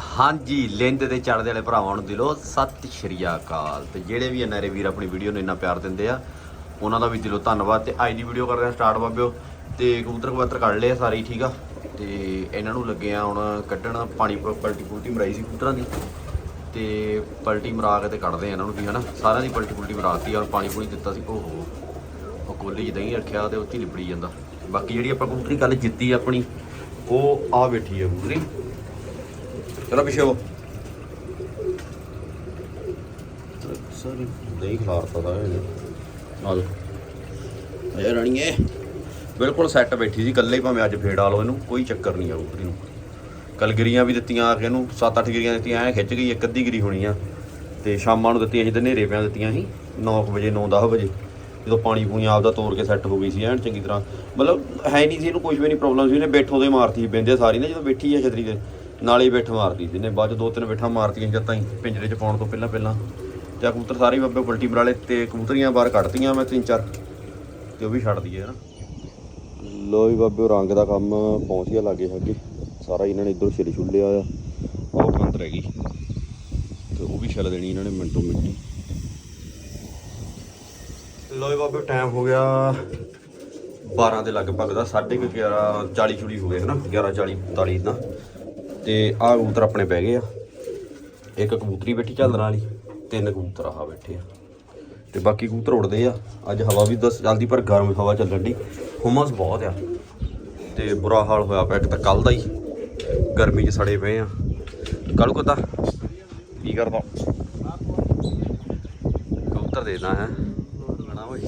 ਹਾਂਜੀ ਲਿੰਦ ਤੇ ਚੜਦੇ ਵਾਲੇ ਭਰਾਵਾਂ ਨੂੰ ਦਿਲੋਂ ਸਤਿ ਸ਼੍ਰੀ ਅਕਾਲ। ਤੇ ਜਿਹੜੇ ਵੀ ਨਰੇ ਵੀਰ ਆਪਣੀ ਵੀਡੀਓ ਨੂੰ ਇੰਨਾ ਪਿਆਰ ਦਿੰਦੇ ਆ ਉਹਨਾਂ ਦਾ ਵੀ ਦਿਲੋਂ ਧੰਨਵਾਦ। ਤੇ ਅੱਜ ਦੀ ਵੀਡੀਓ ਕਰਦੇ ਆ ਸਟਾਰਟ ਬਾਬਿਓ। ਤੇ ਕਬੂਤਰ ਕਬੂਤਰ ਕੱਢ ਲਏ ਆ ਸਾਰੇ ਹੀ, ਠੀਕ ਆ? ਤੇ ਇਹਨਾਂ ਨੂੰ ਲੱਗੇ ਆ ਹੁਣ ਕੱਢਣ ਪਾਣੀ ਪਲਟੀ ਪੁਲਟੀ ਮਰਾਈ ਸੀ ਕਬੂਤਰਾਂ ਦੀ। ਤੇ ਪਲਟੀ ਮਰਾ ਕੇ ਤੇ ਕੱਢਦੇ ਆ ਇਹਨਾਂ ਨੂੰ ਵੀ ਹਨਾ? ਸਾਰਿਆਂ ਦੀ ਪਲਟੀ ਪੁਲਟੀ ਮਰਾਤੀ ਔਰ ਪਾਣੀ ਪੂਣੀ ਦਿੱਤਾ ਸੀ। ਓਹੋ ਉਹ ਕੋਲੀ ਜਿਹਾ ਦਹੀਂ ਰੱਖਿਆ ਤੇ ਉੱਥੇ ਹੀ ਲਿਪੜੀ ਜਾਂਦਾ। ਬਾਕੀ ਜਿਹੜੀ ਆਪਾਂ ਕਬੂਤਰੀ ਕੱਲ ਜਿੱਤੀ ਆਪਣੀ ਉਹ ਆ ਬੈਠੀ ਆ ਕਬੂਤਰੀ। ਚਲੋ ਪਿੱਛੇ ਹੋ। ਸਰ ਨਹੀਂ ਖਲਾਰਤਾ ਦਾ ਇਹ ਆ ਲੋ ਇਹ ਰਣੀਏ ਬਿਲਕੁਲ ਸੈੱਟ ਬੈਠੀ ਸੀ ਇਕੱਲੇ ਹੀ ਭਾਵੇਂ ਅੱਜ ਫੇੜ ਆ ਲਓ ਇਹਨੂੰ ਕੋਈ ਚੱਕਰ ਨਹੀਂ ਆ ਕਬੂਤਰੀ ਨੂੰ। ਕੱਲ ਗਿਰੀਆਂ ਵੀ ਦਿੱਤੀਆਂ ਆ ਕੇ ਇਹਨੂੰ 7-8 ਗਿਰੀਆਂ ਦਿੱਤੀਆਂ ਐ ਖਿੱਚ ਗਈ ਇੱਕ ਅੱਧੀ ਗਿਰੀ ਹੋਣੀ ਆ। ਤੇ ਸ਼ਾਮਾਂ ਨੂੰ ਦਿੱਤੀਆਂ ਸੀ ਤੇ ਹਨੇਰੇ ਪਿਆਂ ਦਿੱਤੀਆਂ ਸੀ 9 ਵਜੇ 9-10 ਵਜੇ। ਜਦੋਂ ਪਾਣੀ ਪੂਣੀ ਆਪਦਾ ਤੋੜ ਕੇ ਸੈੱਟ ਹੋ ਗਈ ਸੀ ਐਨ ਚੰਗੀ ਤਰ੍ਹਾਂ। ਮਤਲਬ ਹੈ ਨਹੀਂ ਸੀ ਇਹਨੂੰ ਕੁਝ ਵੀ ਨਹੀਂ ਪ੍ਰੋਬਲਮ ਸੀ ਇਹਨੇ ਬੈਠੋ ਦੇ ਮਾਰਤੀ ਬਿੰਦੇ ਸਾਰੀ ਨੇ ਜਦੋਂ ਬੈਠੀ ਆ ਛਤਰੀ ਦੇ ਨਾਲੇ ਹੀ ਬੈਠ ਸੀ ਇਹਨੇ ਬਾਅਦ 'ਚ ਦੋ ਤਿੰਨ ਬੈਠਾਂ ਮਾਰਤੀਆਂ ਜਦ ਤਾਈਂ ਪਿੰਜਰੇ 'ਚ ਪਾਉਣ ਤੋਂ ਪਹਿਲਾਂ ਪਹਿਲਾਂ। ਤੇ ਆ ਕਬੂਤਰ ਸਾਰੇ ਹੀ ਬੱਬੇ ਪਲਟੀ ਮਰਾਲੇ ਤੇ ਕਬੂਤਰੀਆਂ ਬਾਹਰ ਕੱਢਤੀਆਂ ਮੈਂ ਤਿੰਨ ਚਾਰ ਤੇ ਉਹ ਵੀ ਛੱਡ ਦਈਏ ਨਾ ਲੋ ਵੀ ਬਾਬੇ ਰੰਗ ਦਾ ਕੰਮ ਪਹੁੰਚ ਗਿਆ ਲਾਗੇ ਅੱਗੇ ਸਾਰਾ ਇਹਨਾਂ ਨੇ ਇਧਰ ਛਿਲ ਛੁੱਲਿਆ ਆ ਉਹ ਕੰਤ ਰਹਿ ਗਈ ਤੇ ਉਹ ਵੀ ਛਿਲ ਦੇਣੀ ਇਹਨਾਂ ਨੇ ਮਿੰਟੋ ਮਿੰਟੀ ਲੋ ਵੀ ਬਾਬੇ ਟਾਈਮ ਹੋ ਗਿਆ 12 ਦੇ ਲਗਭਗ ਦਾ 11:30 40 ਚੁੜੀ ਹੋ ਗਏ ਹਨਾ 11 40 45 ਦਾ ਤੇ ਆਹ ਕਬੂਤਰ ਆਪਣੇ ਬਹਿ ਗਏ ਆ। ਇੱਕ ਕਬੂਤਰੀ ਬੈਠੀ ਝੱਲਣ ਵਾਲੀ ਤਿੰਨ ਕਬੂਤਰ ਆਹ ਬੈਠੇ ਆ। ਤੇ ਬਾਕੀ ਕਬੂਤਰ ਉੜਦੇ ਆ। ਅੱਜ ਹਵਾ ਵੀ ਦਸ ਚੱਲਦੀ, ਪਰ ਗਰਮ ਹਵਾ ਚੱਲਣ ਦੀ ਹੁਮਸ ਬਹੁਤ ਆ। ਤੇ ਬੁਰਾ ਹਾਲ ਹੋਇਆ ਪਿਆ ਇੱਕ ਤਾਂ ਕੱਲ ਦਾ ਹੀ। ਗਰਮੀ 'ਚ ਸੜੇ ਪਏ ਆ। ਕੱਲ ਕੋ ਕੀ ਕਰਦਾ? ਕਬੂਤਰ ਦੇਣਾ ਹੈ। ਗਾਣਾ ਓਏ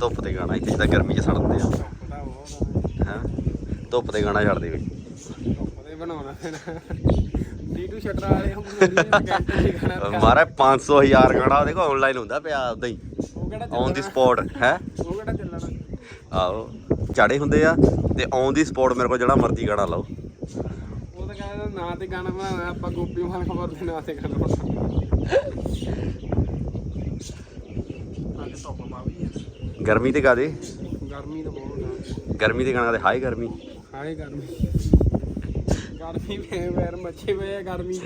ਧੁੱਪ ਤੇ ਗਾਣਾ ਇੱਥੇ ਜਿੱਦਾਂ ਗਰਮੀ 'ਚ ਸੜਦੇ ਆ। ਹੈ? ਧੁੱਪ ਤੇ ਗਾਣਾ ਛੱਡਦੇ ਬਈ ਬਣਾਉਣਾ ਡੀਟੂ ਸ਼ਟਰ ਵਾਲੇ ਹੁਣ ਕੈਂਟ ਨਹੀਂ ਖਾਣਾ ਮਾਰਾ 500 ਹਜ਼ਾਰ ਗਾਣਾ ਕੋਲ ਆਨਲਾਈਨ ਹੁੰਦਾ ਪਿਆ ਉਦਾਂ ਹੀ। ਔਨ ਦੀ ਸਪੌਟ ਹੈ? ਉਹ ਕਿਹੜਾ ਚੱਲਣਾ? ਆਹੋ ਚਾੜੇ ਹੁੰਦੇ ਆ ਤੇ ਔਨ ਦੀ ਸਪੌਟ ਮੇਰੇ ਕੋਲ ਜਿਹੜਾ ਮਰਜ਼ੀ ਗਾਣਾ ਲਾਓ। ਉਹ ਤਾਂ ਕਹਿੰਦਾ ਨਾਂ ਤੇ ਗਾਣਾ ਬਣਾਉਣਾ ਆਪਾਂ ਗੋਪੀ ਮਾਨ ਖਬਰ ਦੇ ਨਾਂ ਤੇ ਗਾਣਾ ਬਣਾਉਣਾ। ਅੱਜ ਧੁੱਪ ਮਾਵੀ ਹੈ। ਗਰਮੀ ਤੇ ਕਾਦੇ ਗਰਮੀ ਤਾਂ ਬਹੁਤ ਹੈ ਗਰਮੀ ਤੇ ਗਾਣਾ ਤੇ ਹਾਈ ਗਰਮੀ। ਗਰਮੀ ਵੇ ਵੈਰ ਮੱਛੇ ਵੇ ਆ ਗਰਮੀ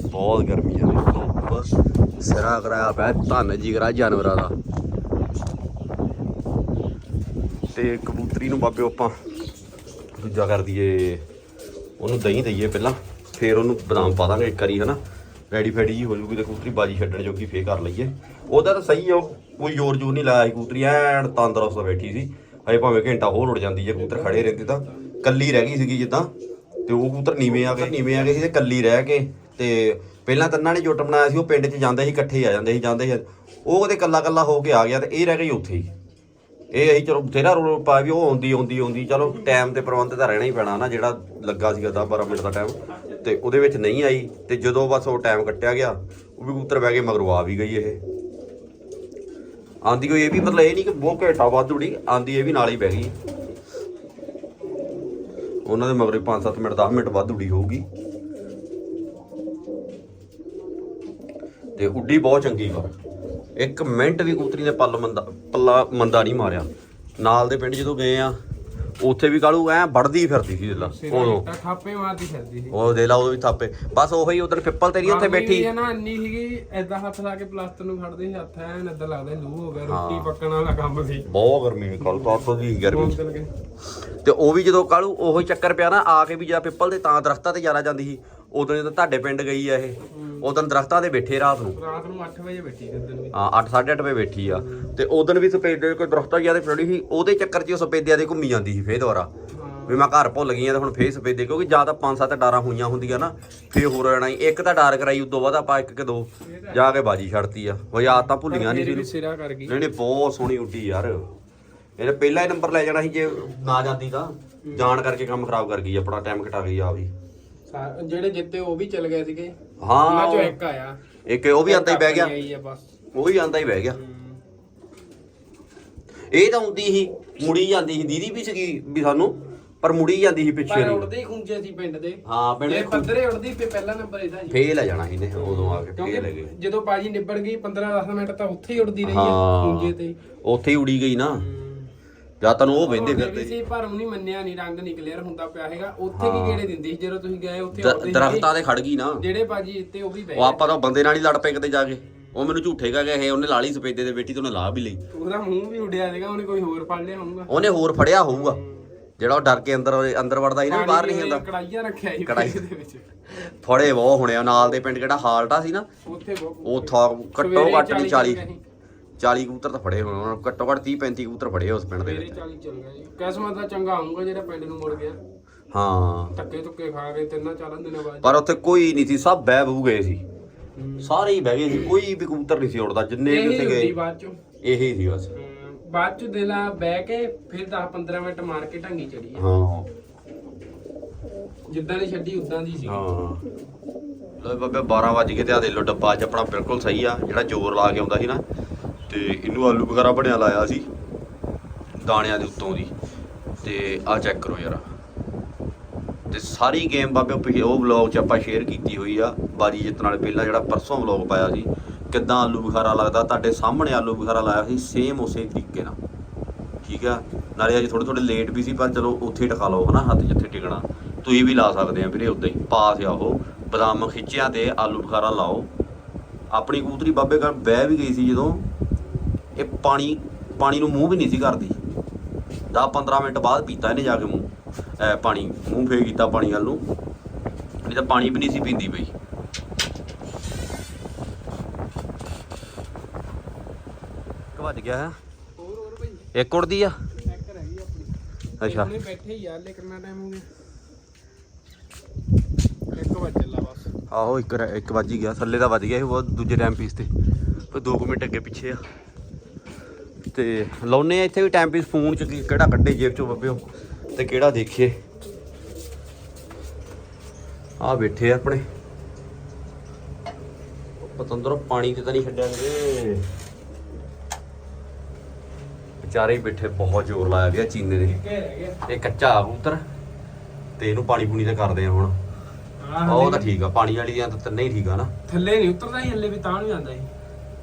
ਬਹੁਤ ਗਰਮੀ ਆ ਧੁੱਪ ਸਿਰਾ ਕਰਾਇਆ ਪਿਆ ਧੰਨ ਜੀ ਜਾਨਵਰਾਂ ਦਾ। ਤੇ ਕਬੂਤਰੀ ਨੂੰ ਬਾਬੇ ਆਪਾਂ ਦੂਜਾ ਕਰ ਦਈਏ, ਉਹਨੂੰ ਦਹੀਂ ਦਈਏ ਪਹਿਲਾਂ, ਫੇਰ ਉਹਨੂੰ ਬਦਾਮ ਪਾ ਦਾਂਗੇ ਇੱਕ ਵਾਰੀ, ਹਨਾ? ਰੈਡੀ ਫੈਡੀ ਜੀ ਹੋ ਜੂਗੀ ਤੇ ਕਬੂਤਰੀ ਬਾਜੀ ਛੱਡਣ ਜੋਗੀ ਫੇਰ ਕਰ ਲਈਏ। ਉਹਦਾ ਤਾਂ ਸਹੀ ਆ, ਉਹ ਕੋਈ ਜ਼ੋਰ ਜ਼ੋਰ ਨਹੀਂ ਲਾਇਆ ਸੀ ਕਬੂਤਰੀ, ਐਨ ਤੰਦਰੁਸਤ ਬੈਠੀ ਸੀ। ਹਜੇ ਭਾਵੇਂ ਘੰਟਾ ਹੋਰ ਉੜ ਜਾਂਦੀ ਜੇ ਕਬੂਤਰ ਖੜੇ ਰਹਿੰਦੇ ਤਾਂ, ਕੱਲੀ ਰਹਿ ਗਈ ਸੀਗੀ ਜਿੱਦਾਂ। ਤੇ ਉਹ ਕਬੂਤਰ ਨੀਵੇਂ ਆ ਗਏ, ਨੀਵੇਂ ਆ ਗਏ ਸੀ ਤੇ ਕੱਲੀ ਰਹਿ ਕੇ ਤੇ ਪਹਿਲਾਂ ਤੰਨਾਂ ਨੇ ਜੁੱਟ ਬਣਾਇਆ ਸੀ, ਉਹ ਪਿੰਡ 'ਚ ਜਾਂਦੇ ਸੀ, ਇਕੱਠੇ ਹੀ ਆ ਜਾਂਦੇ ਸੀ ਜਾਂਦੇ ਸੀ। ਉਹ ਕਦੇ ਕੱਲਾ ਕੱਲਾ ਹੋ ਕੇ ਆ ਗਿਆ ਤੇ ਇਹ ਰਹਿ ਗਈ ਉੱਥੇ ਹੀ। ਇਹ ਅਸੀਂ ਚਲੋ ਬਥੇਰਾ ਰੋਲ ਪਾ ਵੀ ਉਹ ਆਉਂਦੀ ਆਉਂਦੀ ਆਉਂਦੀ। ਚਲੋ ਟਾਈਮ ਤੇ ਪ੍ਰਬੰਧ ਤਾਂ ਰਹਿਣਾ ਹੀ ਪੈਣਾ ਨਾ, ਜਿਹੜਾ ਲੱਗਾ ਸੀਗਾ 10 12 ਮਿੰਟ ਦਾ ਟਾਈਮ ਤੇ ਉਹਦੇ ਵਿੱਚ ਨਹੀਂ ਆਈ ਤੇ ਜਦੋਂ ਬਸ ਉਹ ਟਾਈਮ ਕੱਟਿਆ ਗਿਆ, ਉਹ ਵੀ ਕਬੂਤਰ ਬਹਿ ਕੇ ਮਗਰੋਂ ਆ ਵੀ ਗਈ ਇਹ। ਆਂਦੀ ਕੋਈ ਇਹ ਵੀ ਮਤਲਬ ਇਹ ਨਹੀਂ ਕਿ ਬਹੁਤ ਘੇਟਾ ਵੱਧ ਉੜੀ ਆਂਦੀ ਇਹ ਵੀ ਨਾਲ ਹੀ ਬਹਿ ਗਈ। ਉਹਨਾਂ ਦੇ ਮਗਰੇ 5-7 ਮਿੰਟ 10 ਮਿੰਟ ਵੱਧ ਉੱਡੀ ਹੋਊਗੀ। ਤੇ ਉੱਡੀ ਬਹੁਤ ਚੰਗੀ ਵਾ। ਇੱਕ ਮਿੰਟ ਵੀ ਕਬੂਤਰੀ ਨੇ ਪੱਲ ਮੰਦਾ ਪੱਲਾ ਮੰਦਾ ਨਹੀਂ ਮਾਰਿਆ। ਨਾਲ ਦੇ ਪਿੰਡ ਜਦੋਂ ਗਏ ਆ ਉੱਥੇ ਵੀ ਕਾਲੂ ਐ ਵੜਦੀ ਫਿਰਦੀ ਸੀ ਦਿਲਾ ਉਦੋਂ। ਤਾਂ ਥਾਪੇ ਮਾਰਦੀ ਫਿਰਦੀ ਸੀ। ਉਹ ਦੇ ਲਾ ਉਦੋਂ ਵੀ ਥਾਪੇ। ਬਸ ਉਹੀ ਉਦੋਂ ਪਿੱਪਲ ਤੇਰੀ ਉੱਥੇ ਬੈਠੀ। ਵੀ ਹੈ ਨਾ ਇੰਨੀ ਸੀਗੀ ਐਦਾਂ ਹੱਥ ਲਾ ਕੇ ਪਲਾਸਟਰ ਨੂੰ ਫੜਦੇ ਸੀ ਹੱਥ ਐਨ ਏਦਾਂ ਲੱਗਦਾ ਲੂ ਹੋ ਗਿਆ ਰੋਟੀ ਪੱਕਣ ਵਾਲਾ ਕੰਮ ਸੀ। ਬਹੁਤ ਗਰਮੀ ਕੱਲ ਤੋਂ ਦੀ ਗਰਮੀ ਤੇ ਉਹ ਵੀ ਜਦੋਂ ਕਾਲੂ ਉਹੀ ਚੱਕਰ ਪਿਆ ਨਾ ਆ ਕੇ ਵੀ ਜਾਂ ਪਿੱਪਲ ਦੇ ਤਾਂ ਦਰਖਤਾਂ ਤੇ ਜ਼ਿਆਦਾ ਜਾਂਦੀ ਸੀ। ਉਦੋਂ ਜਦੋਂ ਤੁਹਾਡੇ ਪਿੰਡ ਗਈ ਆ ਇਹ ਉਦੋਂ ਦਰਖਤਾਂ ਤੇ ਬੈਠੇ ਰਾਤ ਨੂੰ। ਰਾਤ ਨੂੰ 8 ਵਜੇ ਬੈਠੀ ਸੀ ਵੀ। ਹਾਂ 8:30 ਵਜੇ ਬੈਠੀ ਆ। ਤੇ ਉਦੋਂ ਵੀ ਸਪੇਡੇ ਕੋਈ ਦਰਖਤਾਂ ਜ਼ਿਆਦਾ ਫੜੀ ਸੀ ਉਹਦੇ ਚੱਕਰ 'ਚ ਉਹ ਸਪੇਦਿਆਂ ਦੇ ਘੁੰਮੀ ਜਾਂਦੀ ਸੀ ਫੇਰ ਦੁਬਾਰਾ। ਵੀ ਮੈਂ ਘਰ ਭੁੱਲ ਗਈ ਆ ਤੇ ਹੁਣ ਫੇਰ ਸਪੇਦੇ ਕਿਉਂਕਿ ਜਾਂ ਤਾਂ ਪੰਜ ਸੱਤ ਡਾਰਾਂ ਹੋਈਆਂ ਹੁੰਦੀਆਂ ਨਾ ਫੇਰ ਹੋਰ ਰਹਿਣਾ ਇੱਕ ਤਾਂ ਡਾਰ ਕਰਾਈ ਉਦੋਂ ਬਾਅਦ ਆਪਾਂ ਇੱਕ ਕਿ ਦੋ ਜਾ ਕੇ ਬਾਜੀ ਛੱਡਤੀ ਆ। ਉਹ ਯਾਦ ਤਾਂ ਭੁੱਲੀਆਂ ਨਹੀਂ ਸੀ ਵੀ ਸਿਰਾ ਕਰ ਗਈ। ਨਹੀਂ ਨਹੀਂ ਬਹੁਤ ਸੋਹਣੀ ਉੱਡੀ ਯਾਰ। ਇਹਨੇ ਪਹਿਲਾ ਹੀ ਨੰਬਰ ਲੈ ਜਾਣਾ ਸੀ ਜੇ ਨਾ ਜਾਂਦੀ ਤਾਂ। ਜਾਣ ਕਰਕੇ ਕੰਮ ਖਰਾਬ ਕਰ ਗਈ ਆਪਣਾ ਟਾਈਮ ਘਟਾ ਗਈ ਆ ਵੀ ਸਾ- ਜਿਹੜੇ ਜਿੱਤੇ ਉਹ ਵੀ ਚਲ ਗਏ ਸੀਗੇ। ਹਾਂ ਉਹਨਾਂ ਚੋਂ ਇੱਕ ਆਇਆ। ਇੱਕ ਉਹ ਵੀ ਆਂਦਾ ਹੀ ਬਹਿ ਗਿਆ। ਆਪਣੀ ਆਈ ਆ ਬਸ। ਉਹ ਵੀ ਆਂਦਾ ਹੀ ਬਹਿ ਗਿਆ। ਇਹ ਤਾਂ ਹੁੰਦੀ ਸੀ ਮੁੜੀ ਜਾਂਦੀ ਸੀ। ਦੀਦੀ ਵੀ ਸੀਗੀ ਵੀ ਸਾਨੂੰ ਪਰ ਮੁੜੀ ਜਾਂਦੀ ਸੀ ਪਿੱਛੇ ਪਰ ਨੂੰ। ਉੜਦੇ ਹੀ ਖੁੰਝੇ ਸੀ ਪਿੰਡ ਦੇ। ਹਾਂ ਪਿੰਡ ਇਹ ਪੱਧਰੇ ਉੜਦੀ ਤੇ ਪਹਿਲਾ ਨੰਬਰ ਇਹਦਾ ਜੀ। ਫੇਲ ਆ ਜਾਣਾ ਇਹਨੇ ਉਦੋਂ ਆ ਕੇ ਫੇਲ ਕਿਉਂਕਿ ਜਦੋਂ ਬਾਜੀ ਨਿਬੜ ਗਈ 15 10 ਮਿੰਟ ਤਾਂ ਉੱਥੇ ਹੀ ਉੜਦੀ ਰਹੀ ਆ ਹਾਂ ਖੁੰਝੇ ਤੇ। ਹੀ। ਉੱਥੇ ਹੀ ਉੜੀ ਗਈ ਨਾ। ਜਾਂ ਤੈਨੂੰ ਉਹ ਵੇਂਦੇ ਹੁੰਦੇ ਫਿਰਦੇ ਵੀ ਸੀ ਪਰ ਉਹਨੇ ਮੰਨਿਆ ਨਹੀਂ ਰੰਗ ਨਹੀਂ ਕਲੀਅਰ ਹੁੰਦਾ ਪਿਆ ਹੈਗਾ ਉੱਥੇ ਕੀ ਗੇੜੇ ਦਿੰਦੀ ਸੀ? ਜਦੋਂ ਤੁਸੀਂ ਗਏ ਉੱਥੇ ਦ- ਆਉਂਦੇ ਦਰਖਤਾਂ ਤੇ ਖੜ ਗਈ ਨਾ। ਜਿਹੜੇ ਬਾਜੀ ਇੱਥੇ ਉਹ ਵੀ ਬਹਿ ਉਹ ਆਪਾਂ ਤਾਂ ਬੰਦੇ ਨਾਲ ਹੀ ਲੜ ਪਏ ਕਿਤੇ ਜਾ ਕੇ। ਉਹ ਮੈਨੂੰ ਝੂਠੇ ਕਹ ਗਏ ਇਹ ਉਹਨੇ ਲਾਲੀ ਸਪੇਦੇ ਦੇ ਬੇਟੀ ਤੋਂ ਉਹਨੇ ਲਾ ਵੀ ਲਈ। ਉਹਦਾ ਮੂੰਹ ਵੀ ਉੱਡਿਆ ਸੀਗਾ ਉਹਨੇ ਕੋਈ ਹੋਰ ਫੜ ਲਿਆ ਹੋਊਗਾ। ਉਹਨੇ ਹੋਰ ਫੜਿਆ ਹੋਊਗਾ। ਜਿਹੜਾ ਉਹ ਡਰ ਕੇ ਅੰਦਰ ਅੰਦਰ ਵੜਦਾ ਸੀ ਨਾ ਬਾਹਰ ਨਹੀਂ ਆਉਂਦਾ ਕੜਾਈਆ ਰੱਖਿਆ ਸੀ ਕੜਾਹੀ। ਦੇ ਵਿੱਚ। ਫੜੇ ਬਹੁਤ ਹੋਣੇ ਆ ਨਾਲ ਦੇ ਪਿੰਡ ਕਿਹੜਾ ਹਾਲਟਾ ਸੀ ਨਾ। ਉੱਥੇ ਬਹੁਤ ਉਹ ਥਾ ਘੱਟੋ ਸਵੇਰੇ ਘੱਟ ਵੀ 40 ਚੱਲ 40 ਕਬੂਤਰ ਤਾਂ ਫੜੇ ਹੋਣੇ ਉਹਨਾਂ ਨੂੰ, ਘੱਟੋ ਘੱਟ 30 35 ਕਬੂਤਰ ਫੜੇ ਉਸ ਪਿੰਡ ਦੇ ਵਿੱਚ। 40 ਚੱਲ ਗਿਆ ਜੀ। ਕਿਸਮਤ ਦਾ ਚੰਗਾ ਹੋਊਗਾ ਜਿਹੜਾ ਪਿੰਡ ਨੂੰ ਮੁੜ ਗਿਆ। ਹਾਂ। ਧੱਕੇ ਧੁੱਕੇ ਖਾ ਕੇ ਤਿੰਨਾਂ ਚਾਰਾਂ ਦਿਨਾਂ ਬਾਅਦ ਪਰ ਉੱਥੇ ਕੋਈ ਨਹੀਂ ਸੀ ਸਭ ਬਹਿ ਬੂ ਗਏ ਸੀ। ਸਾਰੇ ਹੀ ਬਹਿ ਗਏ ਸੀ ਕੋਈ ਵੀ ਕਬੂਤਰ ਨਹੀਂ ਸੀ ਉੜਦਾ ਜਿੰਨੇ ਵੀ ਉੱਥੇ ਗਏ। ਬਾਅਦ ਚੋਂ। ਇਹੀ ਸੀ ਬਸ। ਬਾਅਦ ਚ ਦਿਲਾ ਬਹਿ ਕੇ ਫਿਰ 10 15 ਮਿੰਟ ਮਾਰ ਕੇ ਢੰਗੀ ਚੜੀ ਹਾਂ। ਜਿੱਦਾਂ ਦੀ ਛੱਡੀ ਉਦਾਂ ਦੀ ਸੀ। ਹਾਂ। ਲੋ ਬਾਬੇ 12 ਵਜ ਗਏ ਤੇ ਆ ਦੇ ਲੋ ਡੱਬਾ ਅੱਜ ਆਪਣਾ ਬਿਲਕੁਲ ਸਹੀ ਆ ਜਿਹੜਾ ਜ਼ੋਰ ਲਾ ਕੇ ਆਉਂਦਾ ਸੀ ਨਾ। ਤੇ ਇਹਨੂੰ ਆਲੂ ਵਗੈਰਾ ਬਣਿਆ ਲਾਇਆ ਸੀ, ਦਾਣਿਆਂ ਦੇ ਉੱਤੋਂ ਦੀ। ਤੇ ਆ ਚੈੱਕ ਕਰੋ ਯਾਰ। ਤੇ ਸਾਰੀ ਗੇਮ ਬਾਬੇ, ਉਹ ਪਿਛੇ- ਉਹ ਵਲੌਗ 'ਚ ਆਪਾਂ ਸ਼ੇਅਰ ਕੀਤੀ ਹੋਈ ਆ, ਬਾਜੀ ਜਿੱਤਣ ਵਾਲੇ ਪਹਿਲਾਂ ਜਿਹੜਾ ਪਰਸੋਂ ਵਲੌਗ ਪਾਇਆ ਸੀ, ਕਿੱਦਾਂ ਆਲੂ ਬੁਖਾਰਾ ਲੱਗਦਾ, ਤੁਹਾਡੇ ਸਾਹਮਣੇ ਆਲੂ ਬੁਖਾਰਾ ਲਾਇਆ ਸੀ ਸੇਮ ਉਸੇ ਤਰੀਕੇ ਨਾਲ। ਠੀਕ ਆ? ਨਾਲੇ ਅੱਜ ਥੋੜੇ ਥੋੜੇ ਲੇਟ ਵੀ ਸੀ, ਪਰ ਚਲੋ ਉੱਥੇ ਟਿਕਾ ਲਓ, ਹਨਾ, ਹੱਥ ਜਿੱਥੇ ਟਿਕਣਾ। ਤੁਸੀਂ ਵੀ ਲਾ ਸਕਦੇ ਆ ਵੀਰੇ ਉਦਾਂ ਹੀ, ਪਾਸ ਆ ਉਹ। ਬਦਾਮ ਖਿੱਚਿਆ ਤੇ ਆਲੂ ਬੁਖਾਰਾ ਲਾਓ। ਆਪਣੀ ਕੂਤਰੀ ਬਾਬੇ ਘਰ ਬਹਿ ਵੀ ਗਈ ਸੀ ਜਦੋਂ ਇਹ ਪਾਣੀ ਪਾਣੀ ਨੂੰ ਮੂੰਹ ਵੀ ਨਹੀਂ ਸੀ ਕਰਦੀ। 10 15 ਮਿੰਟ ਬਾਅਦ ਪੀਤਾ ਇਹਨੇ ਜਾ ਕੇ ਮੂੰਹ ਪਾਣੀ ਮੂੰਹ ਫੇਰ ਕੀਤਾ ਪਾਣੀ ਵੱਲ ਨੂੰ। ਨਹੀਂ ਤਾਂ ਪਾਣੀ ਵੀ ਨਹੀਂ ਸੀ ਪੀਂਦੀ ਪਈ। ਵੱਜ ਗਿਆ ਹੈ। ਹੋਰ ਹੋਰ ਭਾਈ? ਇੱਕ ਉੜਦੀ ਆ? ਚੈੱਕ ਰਹਿ ਗਈ ਆਪਣੀ। ਅੱਛਾ। ਉਹਨੇ ਬੈਠੇ ਹੀ ਯਾਰ ਲੈ ਕਿੰਨਾ ਟਾਈਮ ਹੋ ਗਿਆ। ਇੱਕ ਵਜੇ ਚੱਲਾ ਬਸ। ਆਹੋ ਇੱਕ ਇੱਕ ਵੱਜ ਗਿਆ। ਥੱਲੇ ਦਾ ਵੱਜ ਗਿਆ ਸੀ ਉਹ ਦੂਜੇ ਟਾਈਮ ਪੀਸ ਤੇ। ਫਿਰ 2 ਮਿੰਟ ਅੱਗੇ ਪਿੱਛੇ ਆ। ਤੇ ਲਾਉਨੇ ਆ ਇੱਥੇ ਵੀ ਟਾਈਮ ਪੀਸ ਫੋਨ ਚ ਕਿਹੜਾ ਕੱਢੇ ਜੇਬ ਚੋਂ ਬੱਬਿਓ ਤੇ ਕਿਹੜਾ ਦੇਖੀਏ। ਆ ਬੈਠੇ ਆਪਣੇ। ਪਤੰਦਰੋਂ ਪਾਣੀ ਤੇ ਤਾਂ ਨਹੀਂ ਛੱਡਿਆ ਕਿਤੇ ਵਿਚਾਰੇ ਹੀ ਬੈਠੇ ਬਹੁਤ ਜ਼ੋਰ ਲਾਇਆ ਗਿਆ ਚੀਨੇ ਗਿਆ ਇਹ ਕੱਚਾ ਆ ਕਬੂਤਰ ਤੇ ਇਹਨੂੰ ਪਾਣੀ ਪੂਣੀ ਤੇ ਕਰਦੇ ਆ ਹੁਣ। ਉਹ ਤਾਂ ਠੀਕ ਆ ਪਾਣੀ ਵਾਲੀ ਦੀਆਂ ਤਾਂ ਤਿੰਨੇ ਹੀ ਠੀਕ ਆ ਨਾ। ਥੱਲੇ ਨਹੀਂ ਉਤਰਦਾ ਹੀ ਹੱਲੇ ਵੀ ਤਾਂ ਨਹੀਂ ਆਉਂਦਾ ਸੀ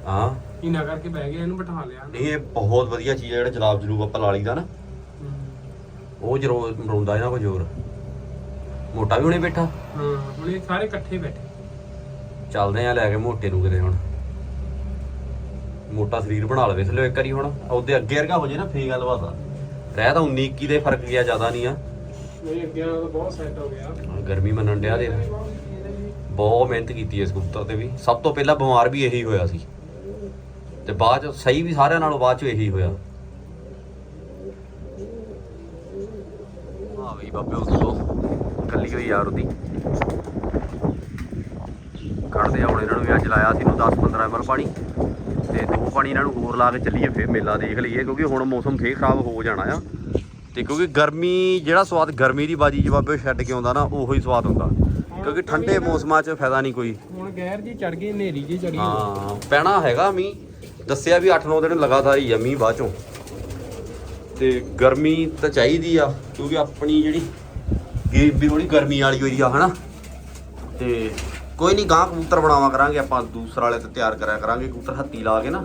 ਹਾਂ। ਇਹਨਾਂ ਕਰਕੇ ਬਹਿ ਗਿਆ ਇਹਨੂੰ ਬਿਠਾ ਲਿਆ। ਨਹੀਂ ਇਹ ਬਹੁਤ ਵਧੀਆ ਚੀਜ਼ ਆ ਜਿਹੜਾ ਜਲਾਬ ਜਲੂਬ ਆਪਾਂ ਲਾ ਲਈਦਾ ਨਾ। ਹਮ। ਉਹ ਜਰੋ ਮਰਾਉਂਦਾ ਇਹਨਾਂ ਕੋ ਜ਼ੋਰ। ਮੋਟਾ ਵੀ ਹੁਣੇ ਬੈਠਾ। ਹਾਂ ਹੁਣ ਇਹ ਸਾਰੇ ਇਕੱਠੇ ਬੈਠੇ। ਚੱਲਦੇ ਆ ਲੈ ਕੇ ਮੋਟੇ ਨੂੰ ਕਿਤੇ ਹੁਣ। ਮੋਟਾ ਸਰੀਰ ਬਣਾ ਲਵੇ ਥੱਲੇ ਇੱਕ ਵਾਰੀ ਹੁਣ। ਉਹਦੇ ਅੱਗੇ ਵਰਗਾ ਹੋ ਜੇ ਨਾ ਫੇਰ ਗੱਲਬਾਤ ਆ। ਰਹਿ ਤਾਂ 19 21 ਦੇ ਫ਼ਰਕ ਗਿਆ ਜ਼ਿਆਦਾ ਨਹੀਂ ਆ। ਨਹੀਂ ਅੱਗੇ ਨਾਲੋਂ ਤਾਂ ਬਹੁਤ ਸੈੱਟ ਹੋ ਗਿਆ। ਹੁਣ ਗਰਮੀ ਮੰਨਣ ਡਿਆ ਦੇ ਬਹੁਤ ਮਿਹਨਤ ਕੀਤੀ ਇਸ ਕਬੂਤਰ ਤੇ ਵੀ। ਸਭ ਤੋਂ ਪਹਿਲਾਂ ਬਿਮਾਰ ਵੀ ਇਹੀ ਹੋਇਆ ਸੀ। ਤੇ ਬਾਅਦ ਚ ਸਹੀ ਵੀ ਸਾਰਿਆਂ ਨਾਲੋਂ ਬਾਅਦ ਚ ਇਹੀ ਹੋਇਆ। ਆ ਬਈ ਬਾਬੇ ਉਸ ਤੋਂ ਕੱਲੀ ਹੋਈ ਯਾਰ ਉਹਦੀ। ਕੱਢਦੇ ਆ ਹੁਣ ਇਹਨਾਂ ਨੂੰ ਵੀ ਅੱਜ ਲਾਇਆ ਸੀ ਨੂੰ 10 15 ml ਪਾਣੀ। ਤੇ ਦੋ ਪਾਣੀ ਇਹਨਾਂ ਨੂੰ ਹੋਰ ਲਾ ਕੇ ਚੱਲੀਏ ਫੇਰ ਮੇਲਾ ਦੇਖ ਲਈਏ ਕਿਉਂਕਿ ਹੁਣ ਮੌਸਮ ਫੇਰ ਖਰਾਬ ਹੋ ਜਾਣਾ ਆ। ਤੇ ਕਿਉਂਕਿ ਗਰਮੀ ਜਿਹੜਾ ਸਵਾਦ ਗਰਮੀ ਦੀ ਬਾਜੀ ਚ ਬਾਬੇ ਛੱਡ ਕੇ ਆਉਂਦਾ ਨਾ ਉਹੋ ਹੀ ਸਵਾਦ ਹੁੰਦਾ। ਕਿਉਂਕਿ ਠੰਡੇ ਮੌਸਮਾਂ 'ਚ ਫਾਇਦਾ ਨਹੀਂ ਕੋਈ। ਹੁਣ ਗੈਰ ਜੀ ਚੜ ਗਈ ਹਨੇਰੀ ਜੀ ਚੜੀ ਹਾਂ ਪੈਣਾ ਹੈਗਾ ਮੀਂਹ। ਦੱਸਿਆ ਵੀ 8-9 ਦਿਨ ਲਗਾਤਾਰ ਹੀ ਆ ਮੀਂਹ ਬਾਅਦ ਚੋਂ। ਤੇ ਗਰਮੀ ਤਾਂ ਚਾਹੀਦੀ ਆ, ਕਿਉਂਕਿ ਆਪਣੀ ਜਿਹੜੀ ਗੇਮ ਵੀ ਥੋੜੀ ਗਰਮੀ ਵਾਲੀ ਹੋਈ ਆ, ਹਨਾ? ਤੇ ਕੋਈ ਨਹੀਂ ਗਾਂ ਕਬੂਤਰ ਬਣਾਵਾ ਕਰਾਂਗੇ, ਆਪਾਂ ਦੂਸਰਾ ਵਾਲੇ ਤੇ ਤਿਆਰ ਕਰਿਆ ਕਰਾਂਗੇ, ਕਬੂਤਰ ਹੱਤੀ ਲਾ ਕੇ ਨਾ।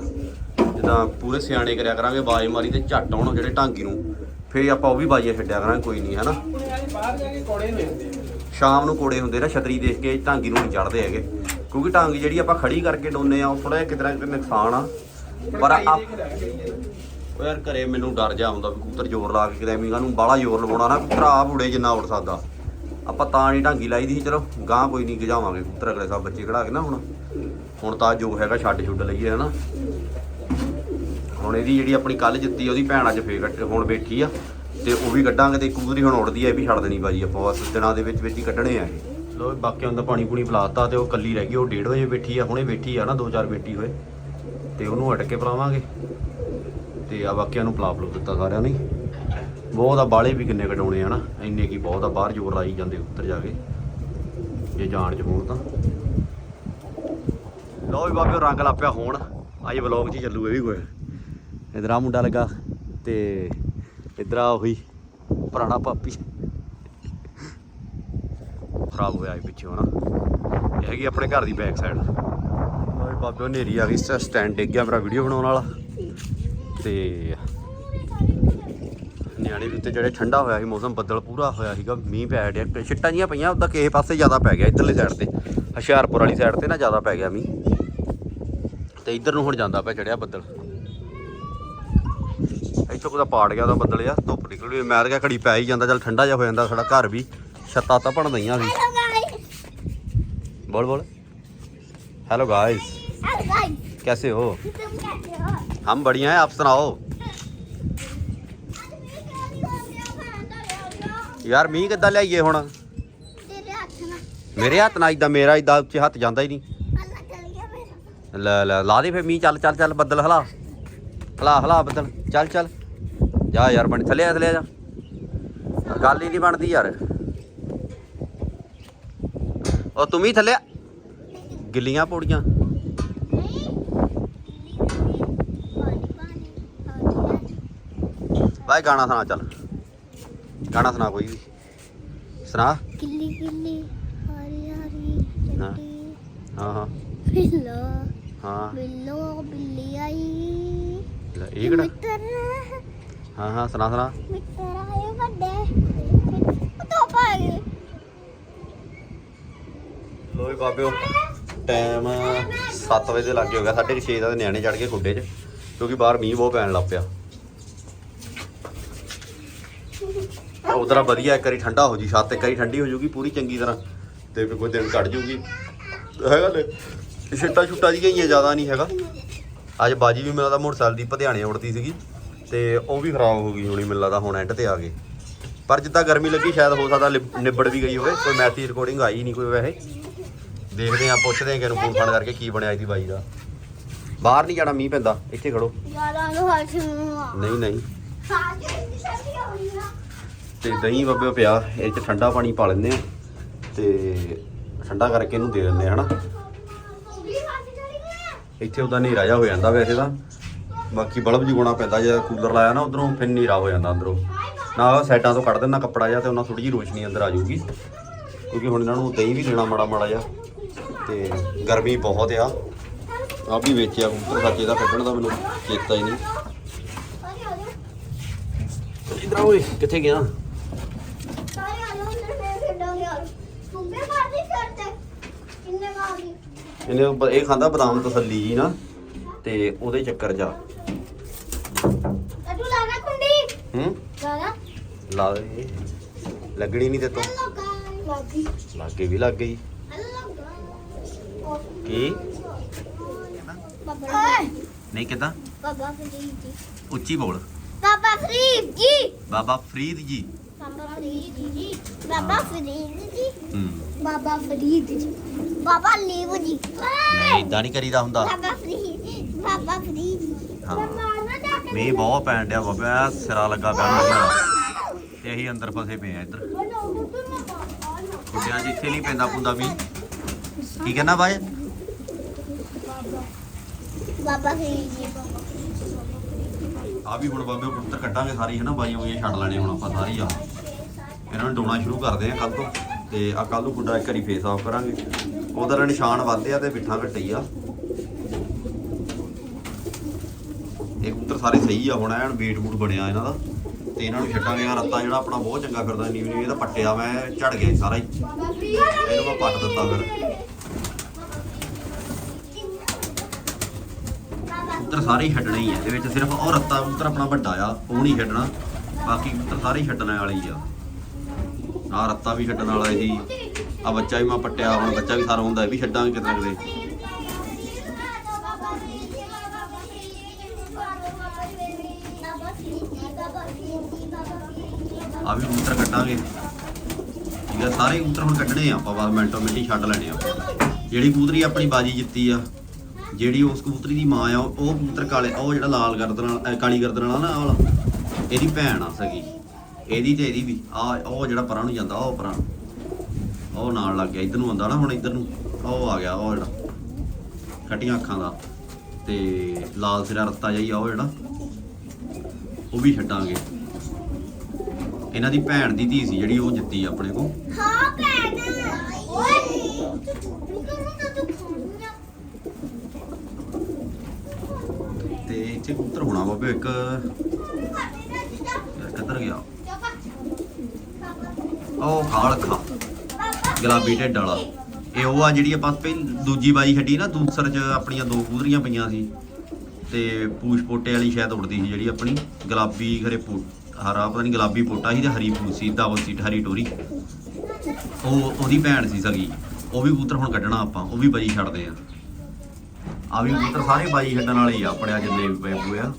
ਜਿੱਦਾਂ ਪੂਰੇ ਸਿਆਣੇ ਕਰਿਆ ਕਰਾਂਗੇ, ਬਾਜ ਮਾਰੀ ਤੇ ਝੱਟ ਆਉਣ ਜਿਹੜੇ ਢਾਂਗੀ ਨੂੰ। ਫੇਰ ਆਪਾਂ ਉਹ ਵੀ ਬਾਜੀਆਂ ਛੱਡਿਆ ਕਰਾਂਗੇ, ਕੋਈ ਨਹੀਂ ਹਨਾ? ਹੁਣ ਬਾਹਰ ਜਾ ਕੇ ਕੋੜੇ ਮਿਲਦੇ ਸ਼ਾਮ ਨੂੰ ਕੋੜੇ ਹੁੰਦੇ ਨਾ ਛਤਰੀ ਦੇਖ ਕੇ, ਢਾਂਗੀ ਨੂੰ ਨਹੀਂ ਚੜਦੇ ਹੈਗੇ। ਕਿਉਂਕਿ ਢਾਂਗੀ ਜਿਹੜੀ ਆਪਾਂ ਖੜੀ ਕਰਕੇ ਡੋਨੇ ਆ, ਉਹ ਥੋੜਾ ਜਿਹਾ ਕਿਤੇ ਨਾ ਕਿਤੇ ਨੁਕਸਾਨ ਆ। ਪਰ ਆ ਉਹ ਯਾਰ ਘਰੇ ਮੈਨੂੰ ਡਰ ਜਾ ਆਉਂਦਾ ਵੀ ਕਬੂਤਰ ਜ਼ੋਰ ਲਾ ਕੇ ਕਿਤੇ ਨੂੰ ਬਾਹਲਾ ਜ਼ੋਰ ਲਵਾਉਣਾ ਨਾ ਕਬੂਤਰ ਆਪ ਜਿੰਨਾ ਉੜ ਸਕਦਾ। ਆਪਾਂ ਤਾਂ ਨਹੀਂ ਢਾਂਗੀ ਲਾਈ ਦੀ ਸੀ, ਚਲੋ ਗਾਂ ਕੋਈ ਨਹੀਂ ਗਜਾਵਾਂਗੇ ਕਬੂਤਰ, ਅਗਲੇ ਸਾਲ ਬੱਚੇ ਖੜਾ ਕੇ ਨਾ ਹੁਣ। ਹੁਣ ਤਾਂ ਜੋ ਹੈਗਾ ਛੱਡ ਛੁੱਡ ਲਈਏ, ਹਨਾ। ਹੁਣ ਇਹਦੀ ਜਿਹੜੀ ਆਪਣੀ ਕੱਲ ਜਿੱਤੀ, ਉਹਦੀ ਭੈਣ ਅੱਜ ਫੇਰ ਕੱਟ, ਹੁਣ ਬੈਠੀ ਆ, ਤੇ ਉਹ ਵੀ ਕੱਢਾਂਗੇ ਤੇ ਕਬੂਤਰੀ ਹੁਣ ਉੜਦੀ ਆ, ਇਹ ਵੀ ਛੱਡ ਦੇਣੀ ਬਾਜੀ ਆਪਾਂ, ਬਸ ਦਿਨਾਂ ਦੇ ਵਿੱਚ ਵਿੱਚ ਹੀ ਕੱਢਣੇ ਆ ਇਹ। ਬਾਕੀ ਬਾਕੀਆਂ ਦਾ ਪਾਣੀ ਪੂਣੀ ਪਿਲਾਤਾ ਤੇ ਉਹ ਕੱਲੀ ਰਹਿ ਗਈ, ਉਹ 1:30 ਵਜੇ ਬੈਠੀ ਆ, ਹੁਣੇ ਬੈਠੀ ਆ ਨਾ 2-4 ਬੈਠੀ ਹੋਏ। ਤੇ ਉਹਨੂੰ ਅਟਕ ਕੇ ਪਿਲਾਵਾਂਗੇ ਤੇ ਆ ਬਾਕੀਆਂ ਨੂੰ ਪਲਾ ਪਲੂ ਦਿੱਤਾ ਸਾਰਿਆਂ ਨੇ। ਬਹੁਤ ਆ ਬਾਲੇ ਵੀ ਕਿੰਨੇ ਕਢਾਉਣੇ ਆ ਨਾ। ਇੰਨੇ ਕੀ ਬਹੁਤ ਆ, ਬਾਹਰ ਜ਼ੋਰ ਲਾਈ ਜਾਂਦੇ ਉੱਤਰ ਜਾ ਕੇ। ਜੇ ਜਾਣ ਚ ਹੋਣ ਤਾਂ। ਲਓ ਵੀ ਬਾਬਿਓ, ਰੰਗ ਲਾਪਿਆ ਹੋਣ। ਅੱਜ ਵਲੌਗ 'ਚ ਚੱਲੂ ਇਹ ਵੀ ਕੋਈ। ਇਧਰ ਆ ਮੁੰਡਾ ਲੱਗਾ ਤੇ ਇਧਰ ਆ ਉਹੀ ਪੁਰਾਣਾ ਪਾਪੀ ਖਰਾਬ ਹੋਇਆ ਇਹ ਪਿੱਛੇ ਹੋਣਾ। ਇਹ ਹੈਗੀ ਆਪਣੇ ਘਰ ਦੀ ਬੈਕ ਸਾਈਡ ਬਾਬੇ ਹਨੇਰੀ ਆ ਗਈ ਸਟੈਂਡ ਡਿੱਗ ਗਿਆ ਮੇਰਾ ਵੀਡੀਓ ਬਣਾਉਣ ਵਾਲਾ। ਤੇ ਨਿਆਣੇ ਵੀ ਉੱਤੇ ਜਿਹੜੇ ਠੰਡਾ ਹੋਇਆ ਸੀ ਮੌਸਮ ਬੱਦਲ ਪੂਰਾ ਹੋਇਆ ਸੀਗਾ ਮੀਂਹ ਪੈ ਰਿਹਾ ਛਿੱਟਾਂ ਜੀਆਂ ਪਈਆਂ ਉਹਦਾ ਕਿਸੇ ਪਾਸੇ ਜ਼ਿਆਦਾ ਪੈ ਗਿਆ ਇਧਰਲੇ ਸਾਈਡ ਤੇ। ਹਸ਼ਿਆਰਪੁਰ ਵਾਲੀ ਸਾਈਡ ਤੇ ਨਾ ਜ਼ਿਆਦਾ ਪੈ ਗਿਆ ਮੀਂਹ। ਤੇ ਇਧਰ ਨੂੰ ਹੁਣ ਜਾਂਦਾ ਪਿਆ ਚੜਿਆ ਬੱਦਲ। ਇੱਥੋਂ ਕੋਦਾ ਪਾੜ ਗਿਆ ਉਹਦਾ ਬੱਦਲ ਆ ਧੁੱਪ ਨਿਕਲ ਵੀ ਮੈਂ ਤਾਂ ਘੜੀ ਪੈ ਹੀ ਜਾਂਦਾ ਚੱਲ ਠੰਡਾ ਜਿਹਾ ਹੋ ਜਾਂਦਾ ਸਾਡਾ ਘਰ ਵੀ। ਛੱਤਾਂ ਤਾਂ ਭਣ ਦਈਆਂ ਸੀ ਬੋਲ ਬੋਲ। Hello guys hello guys hello guys कैसे हो तुम कैसे हो हम बढ़िया हैं आप सुनाओ ਯਾਰ ਮੀਂਹ ਕਿੱਦਾਂ ਲਿਆਈਏ ਹੁਣ तेरे हाथ में ਮੇਰੇ ਹੱਥ ਨਾਲ ਇਦਾਂ ਮੇਰਾ ਇਦਾਂ ਉੱਚੇ ਹੱਥ ਜਾਂਦਾ ਹੀ ਨਹੀਂ अल्लाह चल गया मेरा ਲੈ ਲੈ ਲਾ ਦੇ ਫੇ ਮੀਂਹ ਚੱਲ ਚੱਲ ਚੱਲ ਬੱਦਲ ਹਲਾ ਹਲਾ ਹਲਾ ਬੱਦਲ ਚੱਲ ਚੱਲ ਜਾ ਯਾਰ ਬਣ ਥੱਲੇ ਆ ਥੱਲੇ ਆ ਜਾ ਗੱਲ ਹੀ ਨਹੀਂ ਬਣਦੀ ਯਾਰ ਉਹ ਤੂੰ ਵੀ ਥੱਲੇ ਆ। ਗਿੱਲੀਆਂ ਪੌੜੀਆਂ ਇਹ ਗਾਣਾ ਸੁਣਾ ਚੱਲ। ਗਾਣਾ ਸੁਣਾ ਕੋਈ ਵੀ। ਸੁਣਾ। ਕਿੱਲੀ ਕਿੱਲੀ ਹਰੀ ਹਰੀ ਹਾਂ। ਹਾਂ। ਹਾਂ। ਬਿੱਲੋ ਹਾਂ ਹਾਂ ਹਾਂ ਸੁਣਾ ਸੁਣਾ। ਮਿੱਤਰ ਆਏ ਵੱਡੇ। ਟਾਈਮ 7 ਵਜੇ ਦੇ ਗਿਆ। ਸਾਢੇ ਕੁ ਛੇ ਦਾ ਨਿਆਣੇ ਚੜ ਗਏ ਖੁੱਡੇ 'ਚ। ਕਿਉਂਕਿ ਬਾਹਰ ਮੀਂਹ ਬਹੁਤ ਪੈਣ ਲੱਗ ਪਿਆ। ਉਧਰ ਵਧੀਆ ਇੱਕ ਵਾਰੀ ਠੰਡਾ ਹੋ ਜੀ ਛੱਤ ਇੱਕ ਵਾਰੀ ਠੰਡੀ ਹੋ ਜੂਗੀ ਪੂਰੀ ਚੰਗੀ ਤਰ੍ਹਾਂ ਤੇ ਫਿਰ ਕੋਈ ਦਿਨ ਕੱਢ ਜੂਗੀ ਹੈਗਾ ਨੇ ਛਿੱਟਾ ਛੁੱਟਾ ਦੀਆਂ ਹੀ ਜ਼ਿਆਦਾ ਨਹੀਂ ਹੈਗਾ ਅੱਜ ਬਾਜੀ ਵੀ ਮਿਲਦਾ ਮੋਟਰਸਾਈਕਲ ਦੀ ਪਧਿਆਣੇ ਉੜਦੀ ਸੀਗੀ ਤੇ ਉਹ ਵੀ ਖਰਾਬ ਹੋ ਗਈ ਹੋਣੀ ਮਿਲਦਾ ਹੁਣ ਐਂਡ ਤੇ ਆ ਗਏ ਪਰ ਜਿੱਦਾਂ ਗਰਮੀ ਲੱਗੀ ਸ਼ਾਇਦ ਹੋ ਸਕਦਾ ਨਿਬੜ ਵੀ ਗਈ ਹੋਵੇ ਕੋਈ ਮੈਸੇਜ ਰਿਕਾਰਡਿੰਗ ਆਈ ਨਹੀਂ ਕੋਈ ਵੈਸੇ ਦੇਖਦੇ ਆ ਪੁੱਛਦੇ ਆ ਕਿ ਇਹਨੂੰ ਫੜ ਕਰਕੇ ਕੀ ਬਣਿਆ ਇਹਦੀ ਬਾਈ ਦਾ ਬਾਹਰ ਨਹੀਂ ਜਾਣਾ ਮੀਂਹ ਪੈਂਦਾ ਇੱਥੇ ਖੜੋ ਯਾਰਾਂ ਨੂੰ ਹੱਥ ਨਹੀਂ ਨਹੀਂ ਤੇ ਦਹੀਂ ਬੱਬੇ ਪਿਆ, ਇਹ ਚ ਠੰਡਾ ਪਾਣੀ ਪਾ ਲੈਂਦੇ ਆ ਤੇ ਠੰਡਾ ਕਰਕੇ ਇਹਨੂੰ ਦੇ ਦਿੰਦੇ ਆ, ਹਨਾ। ਇੱਥੇ ਉਹਦਾ ਹਨੇਰਾ ਜਾ ਹੋ ਜਾਂਦਾ ਵੈਸੇ ਤਾਂ। ਬਾਕੀ ਬਲਬ ਜਗਾਉਣਾ ਪੈਂਦਾ, ਜੇ ਕੂਲਰ ਲਾਇਆ ਨਾ ਉਧਰੋਂ, ਫਿਰ ਹਨੇਰਾ ਹੋ ਜਾਂਦਾ ਅੰਦਰੋਂ। ਨਾ ਸਾਈਡਾਂ ਤੋਂ ਕੱਢ ਦੇਣਾ ਕੱਪੜਾ ਜਾਂ ਤੇ ਉਹਨਾਂ ਥੋੜੀ ਜਿਹੀ ਰੋਸ਼ਨੀ ਅੰਦਰ ਆ ਜੂਗੀ ਕਿਉਂਕਿ ਹੁਣ ਇਹਨਾਂ ਨੂੰ ਦਹੀਂ ਵੀ ਦੇਣਾ ਮਾੜਾ ਮਾੜਾ ਜਾਂ ਤੇ ਗਰਮੀ ਬਹੁਤ ਆ। ਆਪ ਵੀ ਵੇਚਿਆ ਕੂਲਰ ਸੱਚੇ ਦਾ ਕੱਢਣ ਦਾ ਮੈਨੂੰ ਚੇਤਾ ਹੀ ਨਹੀਂ। ਇਧਰ ਆਓ ਕਿੱਥੇ ਗਿਆ? ਇਹਨੇ ਉਹ ਇਹ ਖਾਂਦਾ ਬਦਾਮ ਤਸੱਲੀ ਜੀ ਨਾ ਤੇ ਉਹਦੇ ਚੱਕਰ ਜਾ। ਤੂੰ ਲਾਣਾ ਕੁੰਡੀ? ਹੂੰ? ਲਾਣਾ? ਲਾ ਦੇ। ਲੱਗਣੀ ਨਹੀਂ ਤੇ ਤੋਂ। ਹਲੋ ਗਾਇ ਵੀ ਲੱਗ ਗਈ। ਕੀ? ਨਹੀਂ ਕਿਦਾਂ? ਬਾਬਾ ਫਰੀਦ ਜੀ। ਉੱਚੀ ਬੋਲ। ਬਾਬਾ ਫਰੀਦ ਜੀ। ਬਾਬਾ ਫਰੀਦ ਜੀ। ਨਹੀਂ ਇਦਾਂ ਨਹੀਂ ਹੁੰਦਾ। ਬਾਬਾ ਬਹੁਤ ਪੈਣ ਡਿਆ ਬਾਬਾ ਸਿਰਾ ਲੱਗਾ ਪਿਆ ਮੇਰਾ ਤੇ ਅਸੀਂ ਅੰਦਰ ਫਸੇ ਪਏ ਆ ਇੱਧਰ। ਕੁੜੀਆਂ ਜਿੱਥੇ ਨਹੀਂ ਪੈਂਦਾ ਪੁੰਦਾ ਮੀਂਹ। ਕੀ ਕਹਿੰਦਾ ਬਾਈ ਬਾਬਾ ਫਰੀਦ ਜੀ। ਆ ਵੀ ਹੁਣ ਬਾਬੇ ਪੁੱਤਰ ਕੱਟਾਂਗੇ ਸਾਰੀ, ਹਨਾ ਬਾਈਆਂ ਬੁਈਆਂ ਛੱਡ ਲੈਣੇ ਹੁਣ ਆਪਾਂ ਸਾਰੀ ਆ। ਇਹਨਾਂ ਨੂੰ ਡੋਣਾ ਸ਼ੁਰੂ ਕਰਦੇ ਆ ਕੱਲ ਤੋਂ, ਤੇ ਆ ਕੱਲ ਨੂੰ ਗੁੱਡਾ ਇੱਕ ਵਾਰੀ ਫੇਸ ਆਫ ਕਰਾਂਗੇ। ਉਹਦਾ ਨਿਸ਼ਾਨ ਵੱਧਿਆ ਤੇ ਬਿੱਠਾ ਘਟਈ ਆ। ਇਹ ਪੁੱਤਰ ਸਾਰੇ ਸਹੀ ਆ, ਹੁਣ ਐਨ ਵੇਟ ਬੂਟ ਬਣਿਆ ਇਹਨਾਂ ਦਾ। ਤੇ ਇਹਨਾਂ ਨੂੰ ਛੱਡਾਂਗੇ ਆ ਰੱਤਾ ਜਿਹੜਾ ਆਪਣਾ ਬਹੁਤ ਚੰਗਾ ਫਿਰਦਾ ਨੀਵ ਇਹਦਾ ਪੱਟਿਆ ਮੈਂ, ਝੜ ਗਿਆ ਸਾਰਾ ਹੀ। ਇਹਨੂੰ ਮੈਂ ਪੱਟ ਦਿੱਤਾ ਫਿਰ। ਕਬੂਤਰ ਸਾਰੇ ਹੀ ਛੱਡਣੇ ਹੀ ਆ। ਇਹਦੇ ਵਿੱਚ ਸਿਰਫ ਉਹ ਰੱਤਾ ਕਬੂਤਰ ਆਪਣਾ ਵੱਡਾ ਆ, ਉਹ ਨਹੀਂ ਛੱਡਣਾ। ਬਾਕੀ ਕਬੂਤਰ ਸਾਰੇ ਹੀ ਛੱਡਣ ਵਾਲੇ ਹੀ ਆ। ਆ ਰੱਤਾ ਵੀ ਛੱਡਣ ਵਾਲਾ ਸੀ ਆ ਬੱਚਾ ਵੀ ਮੈਂ ਪੱਟਿਆ, ਹੁਣ ਬੱਚਾ ਵੀ ਸਾਰਾ ਹੁੰਦਾ, ਇਹ ਵੀ ਛੱਡਾਂਗੇ ਕਿਤੇ ਨਾ ਕਿਤੇ। ਆ ਵੀ ਕਬੂਤਰ ਕੱਟਾਂਗੇ ਠੀਕ ਆ, ਸਾਰੇ ਕਬੂਤਰ ਹੁਣ ਕੱਢਣੇ ਆ ਆਪਾਂ, ਬਸ ਮਿੰਟੋ ਮਿੰਟੀ ਛੱਡ ਲੈਣੇ ਆ। ਜਿਹੜੀ ਕਬੂਤਰੀ ਆਪਣੀ ਬਾਜੀ ਜਿੱਤੀ ਆ ਜਿਹੜੀ ਉਸ ਕਬੂਤਰੀ ਦੀ ਮਾਂ ਆ, ਉਹ ਕਬੂਤਰ ਕਾਲੇ, ਉਹ ਜਿਹੜਾ ਲਾਲ ਗਰਦਨ ਵਾਲਾ ਕਾਲੀ ਗਰਦਨ ਵਾਲਾ ਨਾ ਆਹ ਇਹਦੀ ਭੈਣ ਆ ਸਗੀ। ਇਹਦੀ ਤੇ ਇਹਦੀ ਵੀ, ਆ ਉਹ ਜਿਹੜਾ ਪਰਾਂ ਨੂੰ ਜਾਂਦਾ, ਉਹ ਪਰਾਂ ਉਹ ਨਾਲ ਲੱਗ ਗਿਆ, ਇਧਰ ਨੂੰ ਆਉਂਦਾ ਨਾ ਹੁਣ ਇਧਰ ਨੂੰ, ਉਹ ਆ ਗਿਆ, ਉਹ ਜਿਹੜਾ ਖੱਟੀਆਂ ਅੱਖਾਂ ਦਾ। ਤੇ ਲਾਲ ਸਿਰਾ ਰੱਤਾ ਜਾਈ ਆ ਉਹ ਜਿਹੜਾ, ਉਹ ਵੀ ਛੱਡਾਂਗੇ। ਇਹਨਾਂ ਦੀ ਭੈਣ ਦੀ ਧੀ ਸੀ ਜਿਹੜੀ ਉਹ ਜਿੱਤੀ ਆਪਣੇ ਕੋਲ। ਹਾਂ, ਭੈਣ। ਓਏ, ਤੂੰ ਚੁੱਪ ਨਾ ਤੂੰ ਤੇ ਇੱਥੇ ਕਬੂਤਰ ਹੋਣਾ ਬਾਬੇ ਇੱਕ। ਕਿੱਧਰ ਗਿਆ? ਉਹ ਖਾਲ ਖਾ ਗੁਲਾਬੀ ਢਿੱਡ ਵਾਲਾ। ਇਹ ਉਹ ਆ ਜਿਹੜੀ ਆਪਾਂ ਪਹਿਲ ਦੂਜੀ ਬਾਜੀ ਛੱਡੀ ਨਾ, ਦੂਸਰ ਚ ਆਪਣੀਆਂ ਦੋ ਕੂਦਰੀਆਂ ਪਈਆਂ ਸੀ। ਤੇ ਪੂਛ ਪੋਟੇ ਵਾਲੀ ਸ਼ਾਇਦ ਉੜਦੀ ਸੀ ਜਿਹੜੀ ਆਪਣੀ, ਗੁਲਾਬੀ ਖਰੇ ਹਰਾ ਪਤਾ ਨਹੀਂ, ਗੁਲਾਬੀ ਪੋਟਾ ਸੀ ਤੇ ਹਰੀ ਪੂਛ ਸੀ ਡਬਲ ਸੀ ਹਰੀ ਟੋਰੀ। ਉਹ ਉਹਦੀ ਭੈਣ ਸੀ ਸਗੀ। ਉਹ ਵੀ ਕਬੂਤਰ ਹੁਣ ਕੱਢਣਾ ਆਪਾਂ, ਉਹ ਵੀ ਬਾਜੀ ਛੱਡਦੇ ਆ। ਆ ਵੀ ਕਬੂਤਰ ਸਾਰੇ ਬਾਜੀ ਛੱਡਣ ਵਾਲੇ ਹੀ ਆ, ਆਪਣੇ ਆ ਜਿੰਨੇ ਵੀ ਪਏ ਹੋਏ ਆ।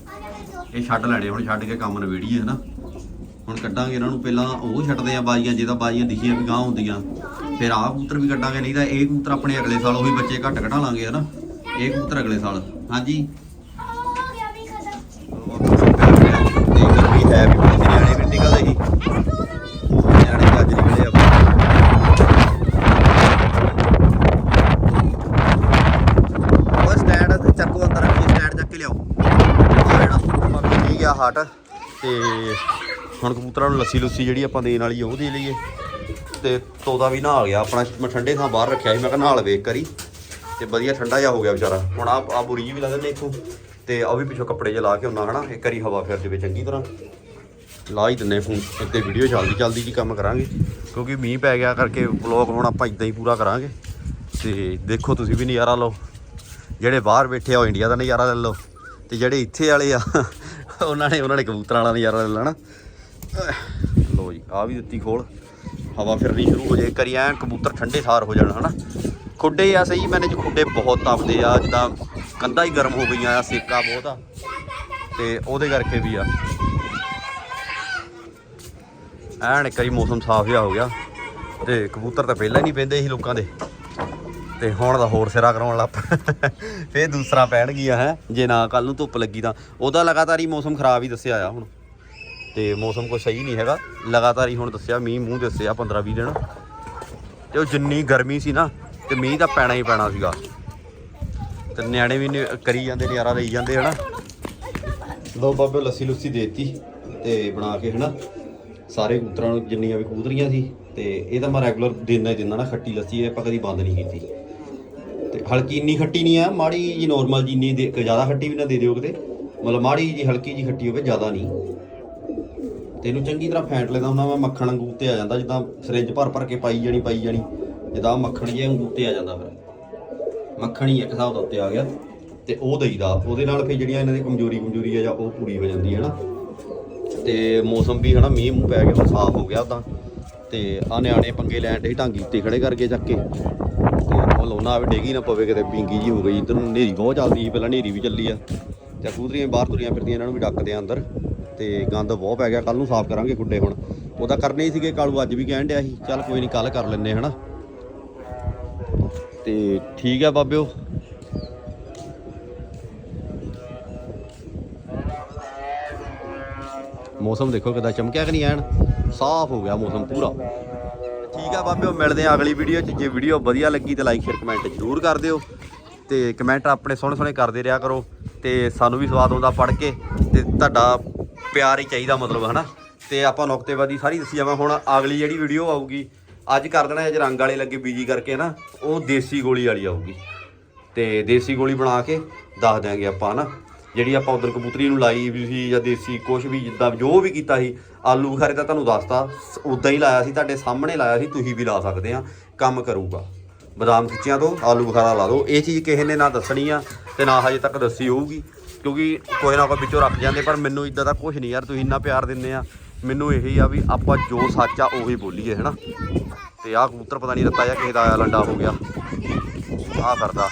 ਇਹ ਛੱਡ ਲੈਣੇ, ਹੁਣ ਛੱਡ ਕੇ ਕੰਮ ਨਵੇੜੀਏ ਹਨਾ ਹੁਣ ਕੱਢਾਂਗੇ ਇਹਨਾਂ ਨੂੰ, ਪਹਿਲਾਂ ਉਹ ਛੱਡਦੇ ਆ ਬਾਜੀਆਂ ਜੇ ਬਾਜੀਆਂ ਦਿਖੀਆਂ ਵੀ ਗਾਂ ਹੁੰਦੀਆਂ। ਫਿਰ ਆਹ ਕਬੂਤਰ ਵੀ ਕੱਢਾਂਗੇ, ਨਹੀਂ ਤਾਂ ਇਹ ਕਬੂਤਰ ਆਪਣੇ ਅਗਲੇ ਸਾਲ ਉਹੀ ਬੱਚੇ ਘੱਟ ਕਢਾ ਲਾਂਗੇ ਹਨਾ ਇਹ ਕਬੂਤਰ ਅਗਲੇ ਸਾਲ, ਹਾਂਜੀ। ਹੋ ਵੀ ਹੈ ਵੀ ਨਿਆਣੇ ਵੀ ਨਿਕਲਦੇ ਸੀ। ਨਿਆਣੇ ਅੱਜ ਨਿਕਲੇ ਆਪਾਂ ਉਹ ਸਟੈਂਡ ਚੱਕੋ ਅੰਦਰ ਰੱਖੀ ਸਟੈਂਡ ਚੱਕ ਕੇ ਲਿਆਓ ਆ ਜਿਹੜਾ ਮੰਮੀ ਠੀਕ ਗਿਆ ਹਟ ਤੇ ਹੁਣ ਕਬੂਤਰਾਂ ਨੂੰ ਲੱਸੀ ਲੁੱਸੀ ਜਿਹੜੀ ਆਪਾਂ ਦੇਣ ਵਾਲੀ ਉਹ ਦੇ ਲਈਏ। ਤੇ ਤੋਤਾ ਵੀ ਨਹਾ ਗਿਆ, ਆਪਣਾ ਮੈਂ ਠੰਡੇ ਥਾਂ ਬਾਹਰ ਰੱਖਿਆ ਸੀ, ਮੈਂ ਕਿਹਾ ਨਾਲ ਵੇਖ ਕਰੀ ਤੇ ਵਧੀਆ ਠੰਡਾ ਜਿਹਾ ਹੋ ਗਿਆ ਵਿਚਾਰਾ। ਹੁਣ ਆ ਆ ਬੁਰੀ ਜੀ ਵੀ ਲਾ ਦਿੰਦੇ ਇੱਥੋਂ। ਤੇ ਆ ਵੀ ਪਿੱਛੋਂ ਕੱਪੜੇ ਜਿਹਾ ਲਾ ਕੇ ਹੁੰਦਾ ਹਨਾ? ਇੱਕ ਵਾਰੀ ਹਵਾ ਫਿਰ ਜਾਵੇ ਚੰਗੀ ਤਰ੍ਹਾਂ। ਲਾ ਹੀ ਦਿੰਨੇ ਫੋਨ। ਉੱਤੇ ਵੀਡੀਓ ਚੱਲਦੀ ਚੱਲਦੀ ਜੀ ਕੰਮ ਕਰਾਂਗੇ। ਕਿਉਂਕਿ ਮੀਂਹ ਪੈ ਗਿਆ ਕਰਕੇ ਵਲੌਗ ਹੁਣ ਆਪਾਂ ਇਦਾਂ ਹੀ ਪੂਰਾ ਕਰਾਂਗੇ। ਤੇ ਦੇਖੋ ਤੁਸੀਂ ਵੀ ਨਜ਼ਾਰਾ ਲਓ। ਜਿਹੜੇ ਬਾਹਰ ਬੈਠੇ ਆ, ਉਹ ਇੰਡੀਆ ਦਾ ਨਜ਼ਾਰਾ ਲੈ ਲਓ। ਤੇ ਜਿਹੜੇ ਇੱਥੇ ਵਾਲੇ ਆ ਉਹਨਾਂ ਨੇ ਉਹਨਾਂ ਨੇ ਕਬੂਤਰਾਂ ਵਾਲਾ ਨਜ਼ਾਰਾ ਲੈ ਲੈਣਾ। ਲੋ ਜੀ ਆ ਵੀ ਦਿੱਤੀ ਖੋਲ। ਹਵਾ ਫਿਰਨੀ ਸ਼ੁਰੂ ਹੋ ਜਾਏ ਕਰੀ ਐਨ ਕਬੂਤਰ ਠੰਡੇ ਸਾਰ ਹੋ ਜਾਣ, ਹਨਾ? ਖੁੱਡੇ ਆ ਸਹੀ, ਮੈਨੇ ਚ ਖੁੱਡੇ ਬਹੁਤ ਤਪਦੇ ਆ, ਜਿੱਦਾਂ ਕੰਧਾਂ ਹੀ ਗਰਮ ਹੋ ਗਈਆਂ ਆ, ਸੇਕਾ ਬਹੁਤ ਆ। ਤੇ ਉਹਦੇ ਕਰਕੇ ਵੀ ਆ। ਐਨ ਇੱਕ ਵਾਰੀ ਮੌਸਮ ਸਾਫ਼ ਜਿਹਾ ਹੋ ਗਿਆ। ਤੇ ਕਬੂਤਰ ਤਾਂ ਪਹਿਲਾਂ ਹੀ ਨਹੀਂ ਪੈਂਦੇ ਸੀ ਲੋਕਾਂ ਦੇ। ਤੇ ਹੁਣ ਦਾ ਹੋਰ ਸਿਰਾ ਕਰਾਉਣ ਲੱਗ ਪਏ ਫੇਰ ਦੂਸਰਾ ਪੈਣਗੀਆਂ ਹੈ। ਜੇ ਨਾ ਕੱਲ ਨੂੰ ਧੁੱਪ ਲੱਗੀ ਤਾਂ। ਉਹਦਾ ਲਗਾਤਾਰ ਹੀ ਮੌਸਮ ਖਰਾਬ ਹੀ ਦੱਸਿਆ ਆ ਹੁਣ। ਤੇ ਮੌਸਮ ਕੋਈ ਸਹੀ ਨਹੀਂ ਹੈਗਾ। ਲਗਾਤਾਰ ਹੀ ਹੁਣ ਦੱਸਿਆ, ਮੀਂਹ ਮੂੰਹ ਦੱਸਿਆ 15 20 ਦਿਨ। ਤੇ ਉਹ ਜਿੰਨੀ ਗਰਮੀ ਸੀ ਨਾ, ਤੇ ਮੀਂਹ ਤਾਂ ਪੈਣਾ ਹੀ ਪੈਣਾ ਸੀਗਾ। ਤੇ ਨਿਆਣੇ ਵੀ ਨੇ- ਕਰੀ ਜਾਂਦੇ, ਨਿਆਰਾ ਲਈ ਜਾਂਦੇ, ਹਨਾ। ਲੋ ਬਾਬੇ ਲੱਸੀ ਲੁੱਸੀ ਦੇਤੀ ਤੇ ਬਣਾ ਕੇ, ਹਨਾ। ਸਾਰੇ ਕਬੂਤਰਾਂ ਨੂੰ ਜਿੰਨੀਆਂ ਵੀ ਕਬੂਤਰੀਆਂ ਸੀ, ਤੇ ਇਹ ਤਾਂ ਮੈਂ ਰੈਗੂਲਰ ਦਿੰਦਾ ਹੀ ਦਿੰਦਾ ਨਾ, ਖੱਟੀ ਲੱਸੀ ਇਹ ਆਪਾਂ ਕਦੀ ਬੰਦ ਨਹੀਂ ਕੀਤੀ। ਤੇ ਹਲਕੀ ਇੰਨੀ ਖੱਟੀ ਨਹੀਂ ਆ, ਮਾੜੀ ਜੀ ਨੋਰਮਲ ਜੀ ਜਿੰਨੀ ਦੇ ਜ਼ਿਆਦਾ ਖੱਟੀ ਵੀ ਨਾ ਦੇ ਦਿਓ ਕਿਤੇ। ਮਤਲਬ ਮਾੜੀ ਜੀ ਹਲਕੀ ਜੀ ਖੱਟੀ ਹੋਵੇ, ਜ਼ਿਆਦਾ ਨਹੀਂ। ਤੇ ਇਹਨੂੰ ਚੰਗੀ ਤਰ੍ਹਾਂ ਫੈਂਟ ਲੈਦਾ ਹੁੰਦਾ, ਮੈਂ ਮੱਖਣ ਵਾਂਗੂ 'ਤੇ ਆ ਜਾਂਦਾ, ਜਿੱਦਾਂ ਸਿਰਿੰਜ ਭਰ ਭਰ ਕੇ ਪਾਈ ਜਾਣੀ ਪਾਈ ਜਾਣੀ। ਜਿੱਦਾਂ ਆਹ ਮੱਖਣ ਜਿਹਾ ਵਾਂਗੂ 'ਤੇ ਆ ਜਾਂਦਾ ਫਿਰ। ਮੱਖਣ ਹੀ ਇੱਕ ਹਿਸਾਬ ਦਾ ਉੱਤੇ ਆ ਗਿਆ ਤੇ ਉਹ ਦਈਦਾ। ਉਹਦੇ ਨਾਲ ਫਿਰ ਜਿਹੜੀਆਂ ਇਹਨਾਂ ਦੀ ਕਮਜ਼ੋਰੀ ਕਮਜ਼ੋਰੀ ਆ ਜਾਂ ਉਹ ਪੂਰੀ ਹੋ ਜਾਂਦੀ ਹੈ ਨਾ। ਤੇ ਮੌਸਮ ਵੀ ਹਨਾ, ਮੀਂਹ ਮੂੰਹ ਪੈ ਗਿਆ, ਸਾਫ਼ ਹੋ ਗਿਆ ਉਦਾਂ। ਤੇ ਆ ਨਿਆਣੇ ਪੰਗੇ ਲੈਣ ਦੇ ਢਾਂਗੀ ਉੱਤੇ ਖੜੇ ਕਰਕੇ ਚੱਕ ਕੇ। ਲਾਉਣਾ ਆਵੇ ਡੇਗੀ ਨਾ ਪਵੇ ਕਿਤੇ ਪਿੰਗੀ ਜੀ ਹੋ ਗਈ। ਇਧਰ ਨੂੰ ਹਨੇਰੀ ਬਹੁਤ ਚੱਲਦੀ ਸੀ, ਪਹਿਲਾਂ ਹਨੇਰੀ ਵੀ ਚੱਲੀ ਆ। ਤੇ ਕੂਦਰੀਆਂ ਬਾਹਰ ਤੁਰੀਆਂ ਫਿਰਦੀਆਂ, ਇਹਨਾਂ ਨੂੰ ਵੀ ਡੱਕਦੇ ਆ ਅੰਦਰ। ਤੇ ਗੰਦ ਬਹੁਤ ਪੈ ਗਿਆ ਕੱਲ ਨੂੰ ਸਾਫ਼ ਕਰਾਂਗੇ ਗੁੱਡੇ ਹੁਣ। ਉਹਦਾ ਕਰਨੇ ਹੀ ਸੀਗੇ ਕਾਲੂ, ਅੱਜ ਵੀ ਕਹਿਣ ਡਿਆ ਸੀ, ਚੱਲ ਕੋਈ ਨਹੀਂ ਕੱਲ ਕਰ ਲੈਨੇ ਹਨਾ। ਤੇ ਠੀਕ ਆ ਬਾਬਿਓ। ਮੌਸਮ ਦੇਖੋ ਕਿਦਾਂ ਚਮਕਿਆ ਕਿ ਨਹੀਂ ਐਨ? ਸਾਫ਼ ਹੋ ਗਿਆ ਮੌਸਮ ਪੂਰਾ। ਠੀਕ ਆ ਬਾਬਿਓ, ਮਿਲਦੇ ਆ ਅਗਲੀ ਵੀਡੀਓ 'ਚ। ਜੇ ਵੀਡੀਓ ਵਧੀਆ ਲੱਗੀ ਤਾਂ ਲਾਈਕ ਸ਼ੇਅਰ ਕਮੈਂਟ ਜ਼ਰੂਰ ਕਰ ਦਿਓ। ਤੇ ਕਮੈਂਟ ਆਪਣੇ ਸੋਹਣੇ ਸੋਹਣੇ ਕਰਦੇ ਰਿਹਾ ਕਰੋ। ਤੇ ਸਾਨੂੰ ਵੀ ਸਵਾਦ ਆਉਂਦਾ ਪੜ੍ਹ ਕੇ ਤੇ ਤੁਹਾਡਾ ਪਿਆਰ ਹੀ ਚਾਹੀਦਾ ਮਤਲਬ, ਹਨਾ? ਤੇ ਆਪਾਂ ਨੁਕਤੇਬਾਜ਼ੀ ਸਾਰੀ ਦੱਸੀ ਜਾਵਾਂ। ਹੁਣ ਅਗਲੀ ਜਿਹੜੀ ਵੀਡੀਓ ਆਊਗੀ, ਅੱਜ ਕਰ ਦੇਣਾ ਜੇ ਰੰਗ ਵਾਲੇ ਲੱਗੇ ਬੀਜੀ ਕਰਕੇ ਨਾ ਉਹ ਦੇਸੀ ਗੋਲੀ ਵਾਲੀ ਆਊਗੀ। ਤੇ ਦੇਸੀ ਗੋਲੀ ਬਣਾ ਕੇ ਦੱਸ ਦਿਆਂਗੇ ਆਪਾਂ, ਹਨਾ? ਜਿਹੜੀ ਆਪਾਂ ਉਧਰ ਕਬੂਤਰੀ ਨੂੰ ਲਾਈ ਵੀ ਸੀ ਜਾਂ ਦੇਸੀ ਕੁਝ ਵੀ ਜਿੱਦਾਂ ਜੋ ਵੀ ਕੀਤਾ ਸੀ, ਆਲੂ ਬੁਖਾਰੇ ਤਾਂ ਤੁਹਾਨੂੰ ਦੱਸਤਾ ਉਦਾਂ ਹੀ ਲਾਇਆ ਸੀ, ਤੁਹਾਡੇ ਸਾਹਮਣੇ ਲਾਇਆ ਸੀ, ਤੁਸੀਂ ਵੀ ਲਾ ਸਕਦੇ ਆ, ਕੰਮ ਕਰੂਗਾ। ਬਦਾਮ ਖਿੱਚਿਆਂ ਤੋਂ ਆਲੂ ਬੁਖਾਰਾ ਲਾ ਦਿਓ ਇਹ ਚੀਜ਼ ਕਿਸੇ ਨੇ ਨਾ ਦੱਸਣੀ ਆ ਤੇ ਨਾ ਹਜੇ ਤੱਕ ਦੱਸੀ ਹੋਊਗੀ, ਕਿਉਂਕਿ ਕੋਈ ਨਾ ਕੋਈ ਵਿੱਚੋਂ ਰੱਖ ਜਾਂਦੇ, ਪਰ ਮੈਨੂੰ ਇਦਾਂ ਦਾ ਕੁਝ ਨਹੀਂ ਯਾਰ, ਤੁਸੀਂ ਇੰਨਾ ਪਿਆਰ ਦਿੰਦੇ ਆ, ਮੈਨੂੰ ਇਹੀ ਆ ਵੀ ਆਪਾਂ ਜੋ ਸੱਚ ਆ ਉਹੀ ਬੋਲੀਏ, ਹੈਨਾ? ਤੇ ਆਹ ਕਬੂਤਰ ਪਤਾ ਨਹੀਂ ਰੱਤਾ ਜਾਂ ਕਿਸੇ ਦਾ ਆਇਆ, ਲੰਡਾ ਹੋ ਗਿਆ, ਆਹ ਕਰਦਾ